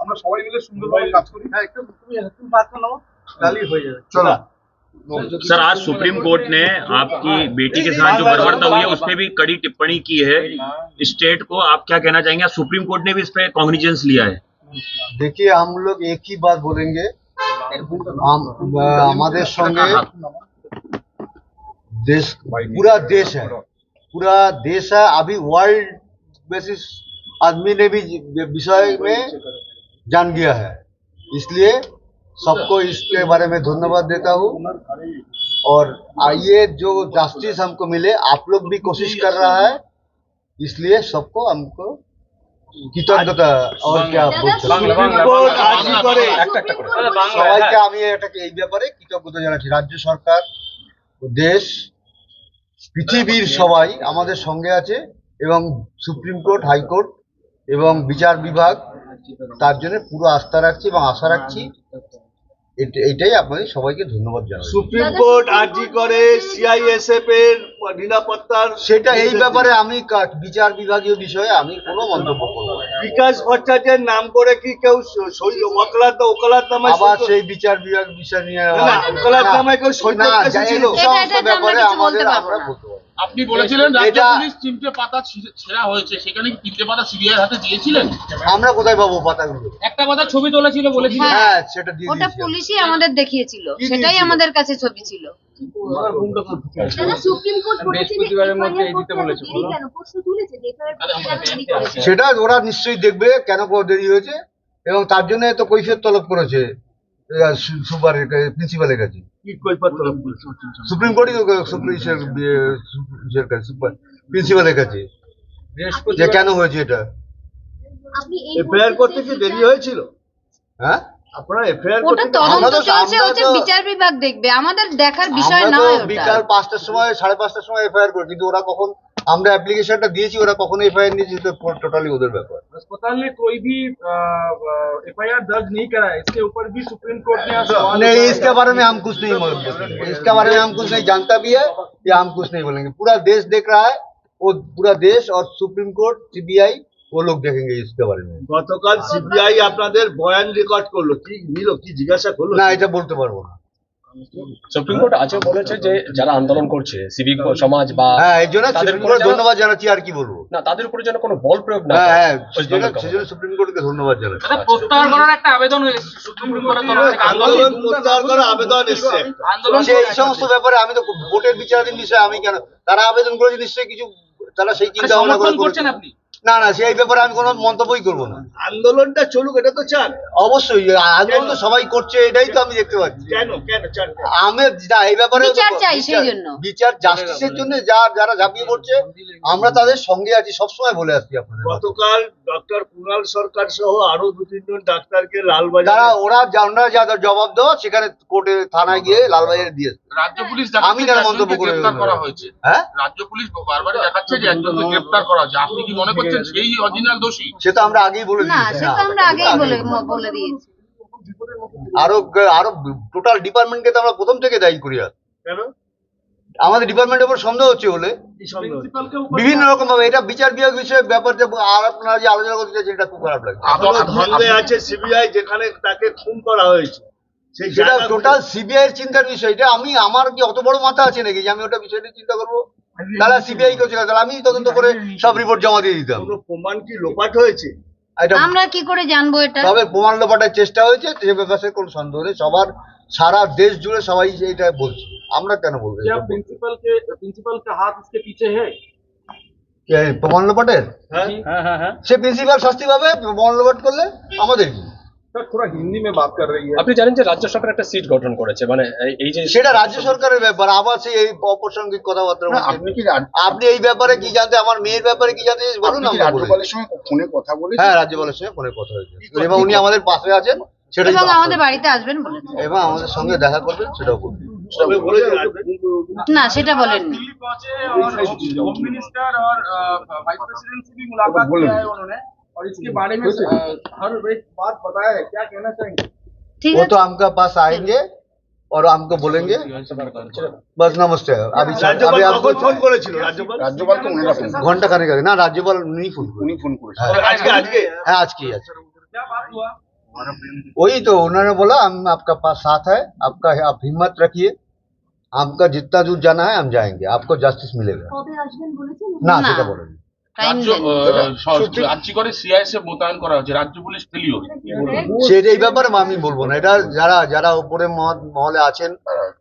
আমরা সবাই মিলে সুন্দরভাবে কাজ করি হ্যাঁ একটু তুমি তুমি বাদ নাও তাহলেই হয়ে যাবে চলো सर आज सुप्रीम कोर्ट ने आपकी बेटी के साथ जो बर्बरता हुई है उस पर भी कड़ी टिप्पणी की है स्टेट को आप क्या कहना चाहेंगे आज सुप्रीम कोर्ट ने भी इस पे कॉग्निजेंस लिया है देखिए हम लोग एक ही बात बोलेंगे हम हमारे संगे देश पूरा देश है पूरा देश है अभी वर्ल्ड बेसिस आदमी ने भी विषय में जान गया है इसलिए सबको इसके बारे में धन्यवाद देता हूँ और ये जो जस्टिस हमको मिले आप लोग भी कोशिश कर रहा है इसलिए सबको हमको কৃতজ্ঞতা আর কি সবাইকে আমি এটাকে এই ব্যাপারে কৃতজ্ঞতা জানাচ্ছি রাজ্য সরকার দেশ পৃথিবীর সবাই আমাদের সঙ্গে আছে এবং সুপ্রিম কোর্ট হাইকোর্ট এবং বিচার বিভাগ তার জন্য পুরো আস্থা রাখছি এবং আশা রাখছি এট- এটাই আপনাদের সবাইকে ধন্যবাদ জানাই সুপ্রিম কোর্ট আর্জি করে সিআইএসএফ এর নিরাপত্তার সেটা এই ব্যাপারে আমি বিচার বিভাগীয় বিষয়ে আমি কোনো মন্তব্য করব না। বিকাশ ভট্টাচার্যের নাম করে কি কেউ সই ওকালাত ওকালাত নামায় আবার সই বিচার বিভাগ বিষয় নিয়ে ওকালাত নামায় কেউ সই ব্যাপারে কিছু আমাদের আমরা বলতে পারব না। আপনি বলেছিলেন রাজ্য পুলিশ তিনটে পাতা ছেঁড়া হয়েছে। সেখানে কি তিনটে পাতা সিবিআই হাতে দিয়েছিলেন? আমরা কোথায় পাবো পাতাগুলো? একটা পাতা ছবি তোলা ছিল বলেছিলেন হ্যাঁ সেটা দিয়ে ওটা পুলিশই আমাদের দেখিয়েছিল। সেটাই আমাদের কাছে ছবি ছিল। সেটা ওরা নিশ্চয়ই দেখবে কেন দেরি হয়েছে এবং তার জন্য তো কৈফিয়ত তলব করেছে সুপারের প্রিন্সিপালের কাছে। কি কৈফিয়ত তলব করেছে? সুপ্রিম কোর্টই প্রিন্সিপালের কাছে। যে কেন হয়েছে এটা? এফআইআর করতে কি দেরি হয়েছিল? হ্যাঁ? আপনারা এফআইআর ওটা করতে তদন্ত চলছে হচ্ছে বিচার বিভাগ দেখবে। আমাদের দেখার বিষয় না নয় ওটা। বিকাল পাঁচটার সময় সাড়ে পাঁচটার সময় এফআইআর করে কিন্তু ওরা কখন আমরা অ্যাপ্লিকেশনটা দিয়েছি ওরা কখন এফআইআর নিয়েছে টোটালি ওদের ব্যাপার अस्पताल ने कोई भी एफ आई आर दर्ज नहीं करा है इसके ऊपर भी सुप्रीम कोर्ट ने आज सवाल नहीं उठाया इसके बारे में हम कुछ नहीं बोलेंगे इसके बारे में हम कुछ नहीं जानता भी है या हम कुछ नहीं बोलेंगे पूरा देश देख रहा है वो पूरा देश और सुप्रीम कोर्ट सीबीआई वो लोग देखेंगे इसके बारे में গতকাল সিবিআই আপনাদের বয়ান রেকর্ড করলো কি নিল কি জিজ্ঞাসা করলো না এটা বলতে পারবো না সুপ্রিম কোর্ট আজও বলেছে যে যারা আন্দোলন করছে সিভিক সমাজ বা হ্যাঁ এই জন্য সুপ্রিম কোর্ট ধন্যবাদ জানাচ্ছি আর কি বলব? না তাদের উপরে যেন কোনো বল প্রয়োগ না হ্যাঁ হ্যাঁ সেজন্য। সুপ্রিম কোর্টকে ধন্যবাদ জানাচ্ছি। প্রত্যাহার করার একটা আবেদন এসেছে সুপ্রিম কোর্টের তরফ থেকে। আন্দোলন প্রত্যাহার করার আবেদন এসছে। আন্দোলন এই সমস্ত ব্যাপারে আমি তো ভোটের বিচারাধীন বিষয়ে আমি কেন তারা আবেদন করেছে নিশ্চয়ই কিছু তারা সেই চিন্তা ভাবনা করছেন আপনি? না না সেই ব্যাপারে আমি কোনো মন্তব্যই করব না। আন্দোলনটা চলুক এটা তো চান। অবশ্যই আন্দোলন তো সবাই করছে এটাই তো আমি দেখতে পাচ্ছি। কেন? কেন চান? আমি যা এই ব্যাপারে বিচার চাই সেই জন্য। বিচার জাস্টিসের জন্য যা যারা ঝাঁপিয়ে পড়ছে আমরা তাদের সঙ্গে আছি সবসময় বলে আসছি আপনাদের গতকাল ডক্টর কুণাল সরকার সহ আরও দু তিনজন ডাক্তারকে লালবাজার তারা ওরা যারা যা জবাব দেওয়া সেখানে কোর্টে থানায় গিয়ে লালবাজারে দিয়ে রাজ্য পুলিশ আমি কেন মন্তব্য করে গ্রেফতার করা হয়েছে। হ্যাঁ? রাজ্য পুলিশ বারবারই দেখাচ্ছে যে একজনকে গ্রেফতার করা হয়েছে। আপনি কি মনে করছেন সেই অরিজিনাল দোষী? সে তো আমরা আগেই বলে দিয়েছি। না, তো আমরা আগেই বলে বলে দিয়েছি। আরও আরও টোটাল ডিপার্টমেন্টকে তো আমরা প্রথম থেকে দায়ী করি আর। কেন? আমাদের ডিপার্টমেন্টের উপর সন্দেহ হচ্ছে বলে? বিভিন্ন রকম ভাবে এটা বিচার বিভাগ বিষয়ে ব্যাপার যে আর আপনারা যে আলোচনা করতে চাইছেন এটা খুব খারাপ লাগছে। এখনও আছে সিবিআই যেখানে তাকে খুন করা হয়েছে? সেটা টোটাল সিবিআই এর চিন্তার বিষয় এটা আমি আমার কি অত বড় মাথা আছে নাকি যে আমি ওটা বিষয়টা চিন্তা করব? তাহলে সিবিআই কেউ চিন্তা তাহলে আমি তদন্ত করে সব রিপোর্ট জমা দিয়ে দিতাম। প্রমাণ কি লোপাট হয়েছে? আমরা কি করে জানব এটা? তবে প্রমাণ লোপাটার চেষ্টা হয়েছে সে ব্যাপারে কোনো সন্দেহ নেই। সবার সারা দেশ জুড়ে সবাই এটা বলছে। আমরা কেন বলবো क्या এটা? प्रिंसिपल के प्रिंसिपल का हाथ इसके पीछे है কে, প্রমাণ লোপাটের হ্যাঁ সে প্রিন্সিপাল শাস্তি পাবে প্রমাণ লোপাট করলে আমাদের কি सर थोड़ा हिंदी में बात कर रही है আপনি জানেন যে রাজ্য সরকার একটা সিট গঠন করেছে মানে এই- এই যে সেটা রাজ্য সরকারের ব্যাপার আবার সেই এই অপ্রাসঙ্গিক কথাবার্তা বলছেন। আপনি কি আপনি এই ব্যাপারে কি জানতে আমার মেয়ের ব্যাপারে কি জানতে বলুন আপনি কি আমরা বলে দিই। রাজ্যপালের সঙ্গে ফোনে কথা বলেছেন হ্যাঁ রাজ্যপালের সঙ্গে ফোনে কথা হয়েছে এবং উনি আমাদের পাশে আছেন সেটাই এবং বাস্তব। আমাদের বাড়িতে আসবেন বলেছে এবং আমাদের সঙ্গে দেখা করবেন সেটাও বলবেন তবে বলেছে না সেটা বলেননি दिल्ली पहुंचे और होम मिनिस्टर और वाइस प्रेसिडेंट से भी मुलाकात किया है उन्होंने और इसके बारे में अ, हर एक बात बताया है क्या कहना चाहेंगे ঠিক वो আছে तो हमका पास आएंगे और हमको बोलेंगे बस नमस्ते अभी अभी রাজ্যপাল आपको কখন ফোন করেছিল রাজ্যপাল রাজ্যপালকে ওনারা ফোন घंटा खाने का ना राज्यपाल नहीं फोन উনি ফোন করেছেন আজকে আজকে है आज की आज क्या बात हुआ वही तो उन्होंने बोला हम आपका पास साथ है आपका आप हिम्मत रखिए आपका जितना दूर जाना है हम जाएंगे आपको जस्टिस मिलेगा কবে আসবেন বলেছেন ना না। সেটা বলেন টাইম রাজ্য দেন রাজ্য করে সিআইএসএফ মোতায়েন করা হচ্ছে রাজ্য পুলিশ ফেলিও সেটা এই ব্যাপারে আমি বলবো না এটা যারা যারা উপরে মহল- মহলে আছেন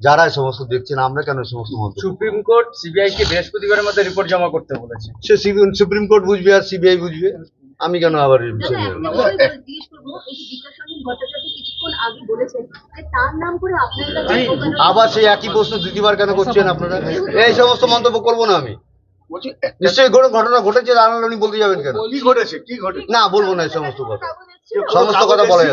যারা এই সমস্ত দেখছেন আমরা কেন এই সমস্ত মন্তব্য সুপ্রিম কোর্ট সিবিআই কে বৃহস্পতিবারের মধ্যে রিপোর্ট জমা করতে বলেছে সে সিভি- সুপ্রিম কোর্ট বুঝবে আর সিবিআই বুঝবে আমি কেন আবার বিষয় নিয়ে দাদা, একটা বিষয় জিজ্ঞেস করব এই ভট্টাচার্য কিছুক্ষণ আগে বলেছেন তার নাম করে আপনার আবার সেই একই প্রশ্ন দ্বিতীয়বার কেন করছেন আপনারা? এই সমস্ত মন্তব্য করব না আমি। নিশ্চয়ই কোনো ঘটনা ঘটেছে জানালে উনি বলতে যাবেন কেন? কি ঘটেছে? কি ঘটে না বলব না এই সমস্ত কথা? সমস্ত কথা বলা?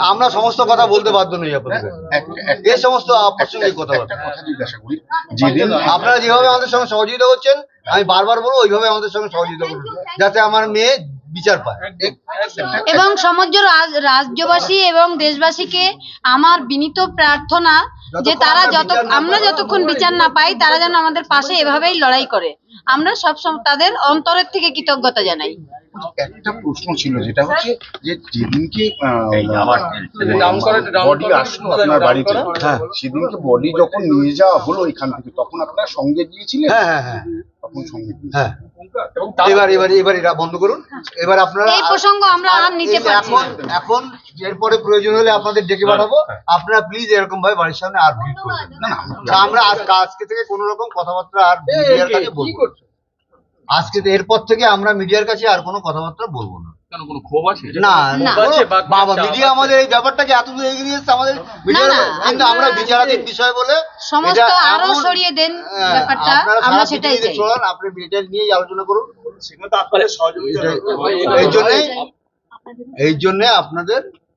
আমরা সমস্ত কথা বলতে বাধ্য নই আপনাদের। একটা- এই সমস্ত অপ্রাসঙ্গিক কথাবার্তা। কথা জিজ্ঞাসা করি। যেদিন আপনারা যেভাবে আমাদের সঙ্গে সহযোগিতা করছেন আমি বারবার বলব ওইভাবে আমাদের সঙ্গে সহযোগিতা করুন। যাতে আমার মেয়ে বিচার পায়। এবং সমগ্র রাজ্যবাসী এবং দেশবাসীকে আমার বিনীত প্রার্থনা যে তারা যত আমরা যতক্ষণ বিচার না পাই তারা যেন আমাদের পাশে এভাবেই লড়াই করে। আমরা সব সময় তাদের অন্তরের থেকে কৃতজ্ঞতা জানাই। একটা প্রশ্ন ছিল যেটা হচ্ছে যে যেদিনকে বডি আসলো আপনার বাড়িতে। হ্যাঁ। সেদিনকে বডি যখন নিয়ে যাওয়া হলো এখান থেকে তখন আপনারা সঙ্গে গিয়েছিলেন? হ্যাঁ হ্যাঁ হ্যাঁ। তখন সঙ্গে গিয়েছিলেন। হ্যাঁ। এবার এবার এবার এটা বন্ধ করুন। এবার আপনারা এই প্রসঙ্গ আমরা আর নিতে পারছি এখন এখন এরপরে প্রয়োজন হলে আপনাদের ডেকে পাঠাবো। আপনারা প্লিজ এরকম ভাবে বাড়ির সামনে আর ভিড় করবেন না। আমরা আজ আজকে থেকে কোনো রকম কথাবার্তা আর বলব। আজকে তো এরপর থেকে আমরা মিডিয়ার কাছে আর কোনো কথাবার্তা বলব না। কেন কোনো ক্ষোভ আছে? না না। কোনো- আছে, বাদ বাবা মিডিয়া আমাদের এই ব্যাপারটাকে এত দূর এগিয়ে এসেছে আমাদের মিডিয়া কিন্তু আমরা বিচারাধীন বিষয় বলে সমস্ত আরও সরিয়ে দেন হ্যাঁ, ব্যাপারটা আপনারা আমরা সেটাই চাই। চলান, আপনি আলোচনা করুন। সেখানে তো আপনাদের সহযোগিতা এই জন্যে এই জন্য আপনাদের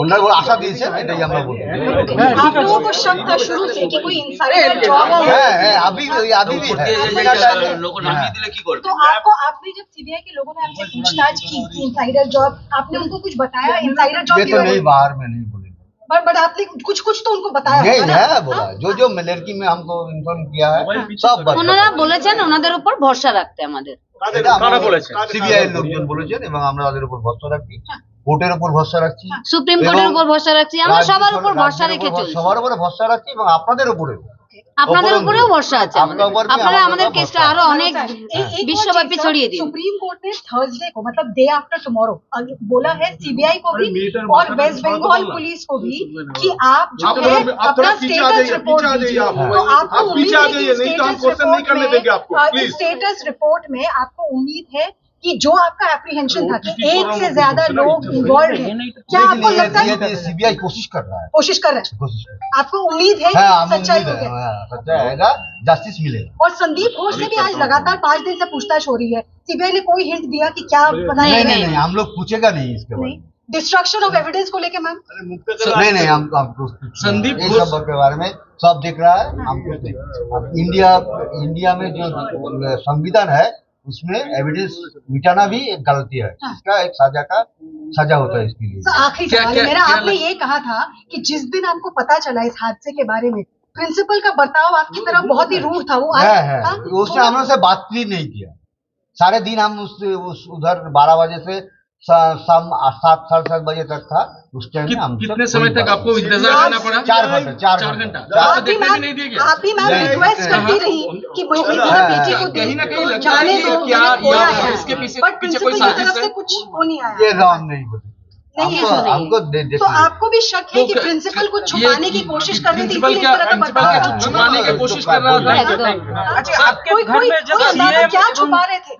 ওনারা বলে আশা দিয়েছেন এটাই আমরা বলবো आप लोगों को शक था शुरू से कि कोई इंसाइडर जॉब হ্যাঁ হ্যাঁ अभी अभी भी है हाँ। तो आपको आपने जब सीबीआई के लोगों ने आपसे पूछताछ की कि इंसाइडर जॉब आपने उनको कुछ बताया इंसाइडर जॉब ये तो नहीं बाहर में नहीं बोलेंगे बट बट आपने कुछ कुछ तो उनको बताया नहीं होगा ना? है बोला जो जो लड़की में हमको इन्फॉर्म किया है सब ওনারা বলেছেন ওনাদের উপর ভরসা রাখতে আমাদের কাদের- কারা বলেছেন? কাদের- সিবিআই লোকজন বলেছেন এবং আমরা তাদের উপর ভরসা রাখছি কোর্টের উপর ভরসা রাখছি সুপ্রিম কোর্টের এবং উপর ভরসা রাখছি আমরা রাজ্য সবার সর- উপর ভরসা রাজ্যের রেখে উপর- চলছি সবার উপরে ভরসা রাখছি এবং আপনাদের উপরে আপনাদের উপরন্তু। উপরেও ভরসা আছে আপনার আমাদের। উপর भी আপনারা हमारे আমাদের ऊपर কেসটা भरोसा আরো অনেক एक- एक और বিশ্বব্যাপী चीज़, सर, ছড়িয়ে দিন सुप्रीम कोर्ट ने थर्सडे को मतलब डे आफ्टर टुमारो बोला है सीबीआई को भी और वेस्ट बंगाल पुलिस को भी कि आप जो आप है थोड़ा- आप अपना थोड़ा पीछे आ स्टेटस जाइए, रिपोर्ट पीछे आ जाइए दीजिए आप। तो आपको आप उम्मीद पीछे आ है कि जाइए, नहीं तो हम स्टेटस क्वेश्चन नहीं रिपोर्ट करने में देंगे आपको, अ, प्लीज। स्टेटस रिपोर्ट में आपको उम्मीद है कि जो आपका एप्रीहेंशन था कि एक से ज़्यादा लोग इन्वॉल्व हैं। क्या आपको लगता है सीबीआई कोशिश कर रहा है। कोशिश कर रहे हैं? आपको उम्मीद है है हाँ, कि हमें सच्चाई होगी है हाँ, सच्चाई आएगा जस्टिस मिलेगा। और संदीप घोष से भी आज लगातार पाँच दिन से पूछताछ हो रही है। सीबीआई ने कोई हिंट दिया कि क्या बनाया नहीं नहीं हम लोग पूछेगा नहीं इसके बारे में। डिस्ट्रक्शन ऑफ़ एविडेंस को लेके मैम नहीं नहीं हम हमको संदीप सब के बारे में सब दिख रहा है हम कुछ नहीं। इंडिया इंडिया में जो संविधान है उसमें एविडेंस मिटाना भी एक गलती है। इसका एक सजा का सजा होता है इसके लिए। तो आखिरी क्या- सवाल क्या- मेरा क्या आपने ये कहा था कि जिस दिन आपको पता चला इस हादसे के बारे में प्रिंसिपल का बर्ताव आपकी तरफ़ बहुत ही रूढ़ था। वो है है हाँ? उसने हमसे से बात भी नहीं किया। सारे दिन हम उस, उधर बारह बजे सा- शाम सात साढ़े सात बजे तक था उस टाइम कि, हम कितने समय तक आपको इंतज़ार करना पड़ा? चार घंटे चार घंटा। तो आप ही मैम आप भी मैम रिक्वेस्ट करती रही कि बेटे को कहीं ना कहीं तो जाने दो क्या इसके पीछे कोई साजिश है? कुछ वो नहीं आया। ये राम नहीं बोले। नहीं तो आपको भी शक है तो कि प्रिंसिपल को छुपाने की कोशिश कर रही थी। छुपाने की कोशिश कर रहा था? क्या छुपा रहे थे?